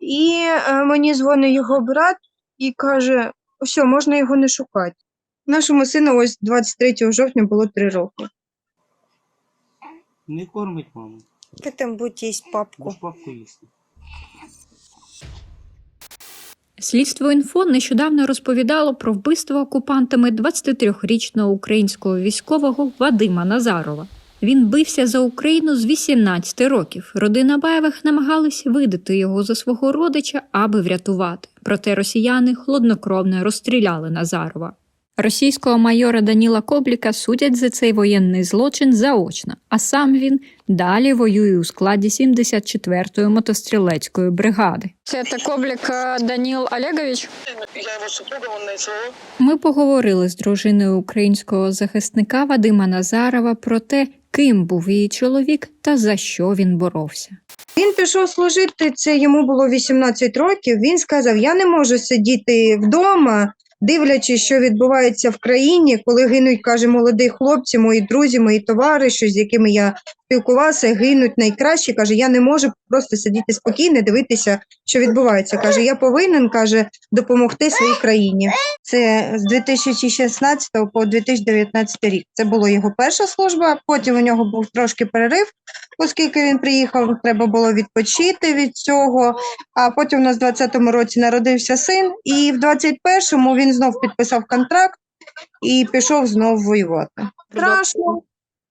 І е, мені дзвонить його брат і каже: все, можна його не шукати. Нашому сину ось 23 жовтня було 3 роки. Не кормить маму. Ти там будь їсть папку. Папку їсти. Слідство інфо нещодавно розповідало про вбивство окупантами 23-річного українського військового Вадима Назарова. Він бився за Україну з 18 років. Родина Баєвих намагались видати його за свого родича, аби врятувати. Проте росіяни хладнокровно розстріляли Назарова. Російського майора Даніла Кобліка судять за цей воєнний злочин заочно, а сам він далі воює у складі 74-ї мотострілецької бригади. Це Коблік Даніл Олегович. Я супруга, он. Ми поговорили з дружиною українського захисника Вадима Назарова про те, ким був її чоловік та за що він боровся. Він пішов служити, це йому було 18 років. Він сказав: Я не можу сидіти вдома, дивлячись, що відбувається в країні, коли гинуть, каже, молоді хлопці, мої друзі, мої товариші, з якими я спілкувався, гинуть найкращі. Каже, я не можу просто сидіти спокійно, дивитися, що відбувається. Каже, я повинен каже допомогти своїй країні. Це з 2016 по 2019 рік. Це була його перша служба. Потім у нього був трошки перерив, оскільки він приїхав, треба було відпочити від цього. А потім у нас в 20-му році народився син, і в 21-му він знов підписав контракт і пішов знов воювати. Страшно.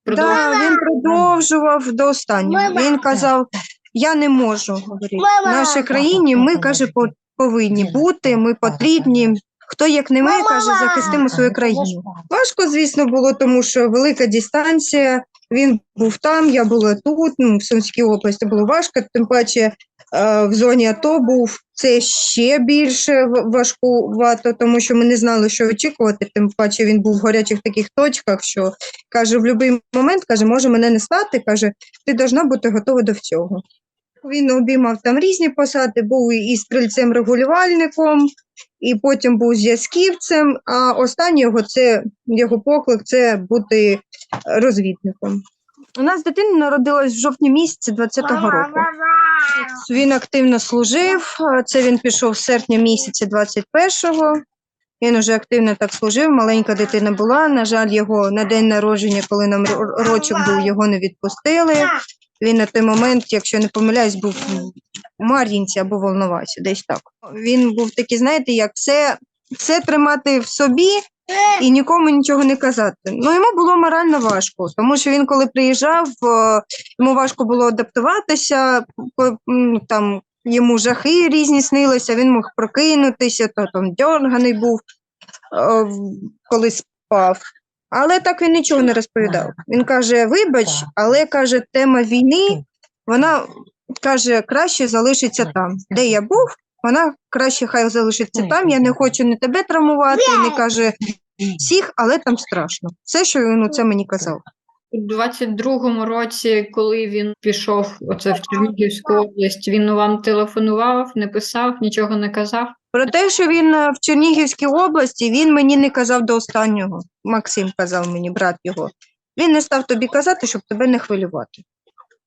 Да, він продовжував до останнього. Він казав: Я не можу говорити. В нашій країні ми каже, по- повинні бути, ми потрібні. Хто як не ми, каже, захистимо свою країну. Важко, звісно, було, тому що велика дистанція. Він був там, я була тут. Ну, в Сумській області було важко, тим паче е, в зоні АТО був це ще більше важкувато, тому що ми не знали, що очікувати. Тим паче він був в гарячих таких точках, що каже, в будь-який момент каже, може мене не стати. каже, ти повинна бути готова до цього. Він обіймав там різні посади, був і стрільцем-регулювальником, і потім був зв'язківцем. А останній його це його поклик це бути розвідником. У нас дитина народилась в жовтні місяці 20-го року. Він активно служив. е, Це він пішов з серпня місяця 21-го. Він уже активно так служив. Маленька дитина була. На жаль, його на день народження, коли нам рочок був, його не відпустили. Він на той момент, якщо не помиляюсь, був у Мар'їнці або Волновасі, десь так. Він був такий, знаєте, як все, все тримати в собі і нікому нічого не казати. Ну йому було морально важко, тому що він, коли приїжджав, е, йому важко було адаптуватися, там йому жахи різні снилися, він мог прокинутися, то там дьорганий був, е, коли спав. Але так він нічого не розповідав. Він каже: вибач, але каже, тема війни, вона каже, краще залишиться там, де я був. Вона краще хай залишиться там. Я не хочу не тебе травмувати, не каже всіх, але там страшно. Все, що він це мені казав. У 22-му році, коли він пішов оце в Чернігівську область, він вам телефонував, не писав, нічого не казав. Про те, що він е, в Чернігівській області, він мені не казав до останнього. Максим казав мені, брат його. Він не став тобі казати, щоб тебе не хвилювати.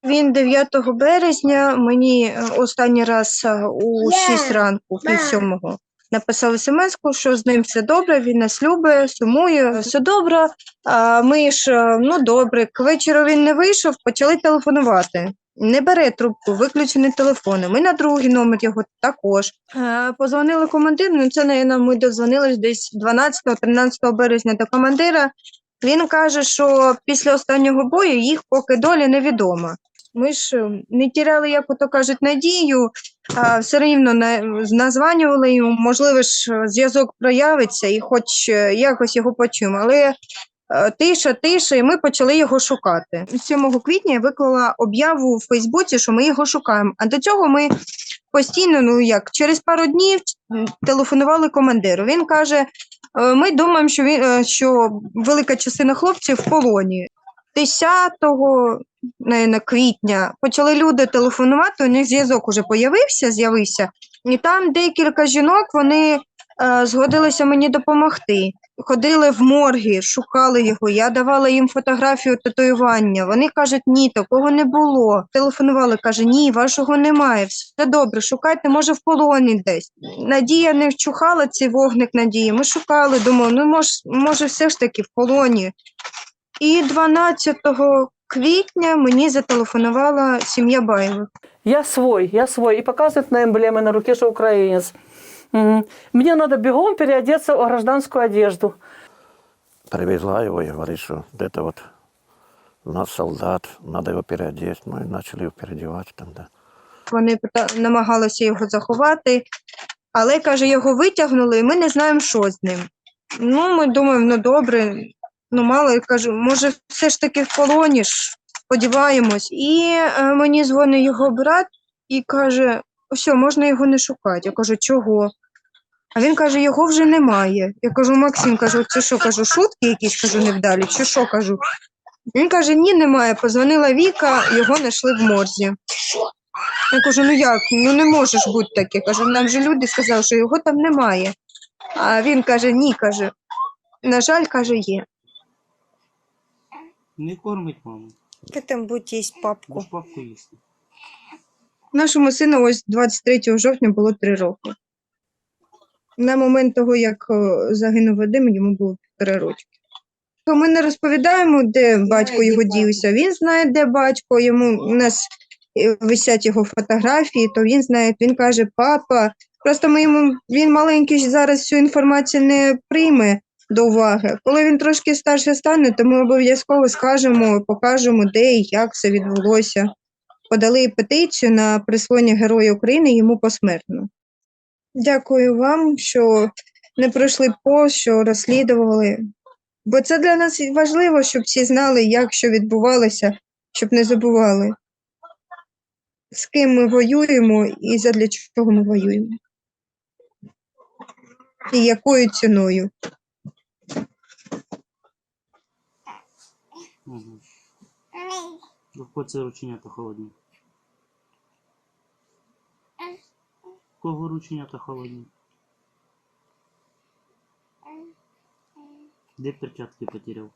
Він 9 березня мені е, останній раз е, у 6 ранку, пів сьомого, написав смс що з ним все добре, він нас любить, сумує, все добре. А ми ж, е, ну добре, к вечору він не вийшов, почали телефонувати. Не бере трубку, виключені телефони. Ми на другий номер його також. Е, Позвонили командиру, ну це, наверное, ми дозвонились десь 12-13 березня до командира. Він каже, що після останнього бою їх поки доля невідома. Ми ж е, не тіряли, як ото кажуть, надію, все рівно на, названювали йому, можливо ж, е, зв'язок проявиться і хоч е, якось його почуємо. Але е, тиша, тиша, і ми почали його шукати. 7 квітня я виклала об'яву у Фейсбуці, що ми його шукаємо. А до цього ми постійно, ну як, через пару днів телефонували командиру. Він каже: «Е, ми думаємо, що він що велика частина хлопців в полоні. 10 наверно, квітня почали люди телефонувати, у них зв'язок уже появився, з'явився, і там декілька жінок вони е, згодилися мені допомогти. Ходили в морги, шукали його. Я давала їм фотографію татуювання. Вони кажуть, ні, такого не було. Телефонували, каже, ні, вашого немає. Все добре, шукайте, може, в полоні десь. Надія не вчухала цей вогник надії. Ми шукали, думали, ну може, може, все ж таки в полоні. І 12 квітня мені зателефонувала сім'я Баєвих. Я свой, я свой. И показывает на эмблеме на руке, что украинец. Мгм. Мне надо бегом переодеться в гражданскую одежду. Привезла его и говорит, что это вот у нас солдат, надо его переодеть. Ну и начали его переодевать там, да. Вони пита- намагалися його заховати, але каже, його витягнули, і ми не знаємо, що з ним. Ну, ми думаємо, ну добре, ну мало я кажу, може, все ж таки в полоні ж, сподіваємось. І е, мені дзвонить його брат і каже: все, можна його не шукати. Я кажу, чого? А він каже, його вже немає. Я кажу, Максим, кажу, це що кажу, шутки якісь кажу невдалі, чи що кажу? Він каже, ні, немає. Позвонила Віка, його знайшли в морзі. Я кажу, ну як? Ну не можеш бути таке. Кажу, нам же люди сказали, що його там немає. А він каже, ні, каже. На жаль, каже, є. Не кормить маму. Ти там будь їсть папку. Будеш папку їсти. Нашому сину ось 23 жовтня було 3 роки. На момент того, як е, загинув Вадим, йому було півтора роки. То Ми не розповідаємо, де батько його дівся. Він знає, де батько. Йому у нас е, висять його фотографії, то він знає, він каже, папа. Просто ми йому він маленький ж зараз всю інформацію не прийме до уваги. Коли він трошки старше стане, то ми обов'язково скажемо, покажемо, де і як це відбулося подали петицію на присвоєння Героя України йому посмертно. Дякую вам, що не пройшли по, що розслідували. Бо це для нас важливо, щоб всі знали, як що відбувалося, щоб не забували, з ким ми воюємо і задля чого ми воюємо. І якою ціною. Угу. Легко це рученята холодні. Кого рученята холодні? Де перчатки потеряв?